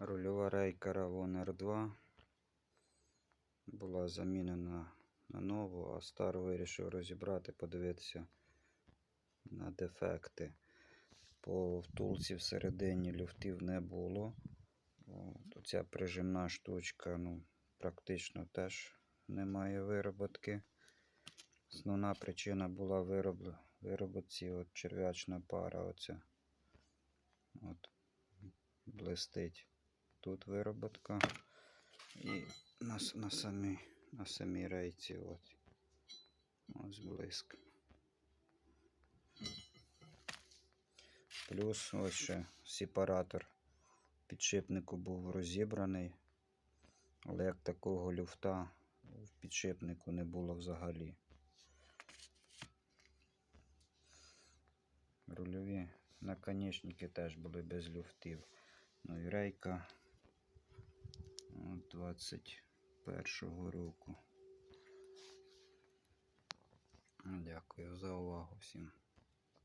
Рульова рейка Ravon R2 була замінена на нову, а стару вирішив розібрати, подивитися на дефекти. По втулці всередині люфтів не було. Оця прижимна штучка, ну, практично теж немає вироботки. Основна причина була вироб... вироботці от черв'ячна пара. Оця. От, блистить. Тут вироботка. І на, на, самій, на самій рейці от. Ось блиск. Плюс ось ще сепаратор підшипнику був розібраний, але як такого люфта в підшипнику не було взагалі. Рульові наконечники теж були без люфтів. Ну і рейка от 21-го року. Дякую за увагу всім.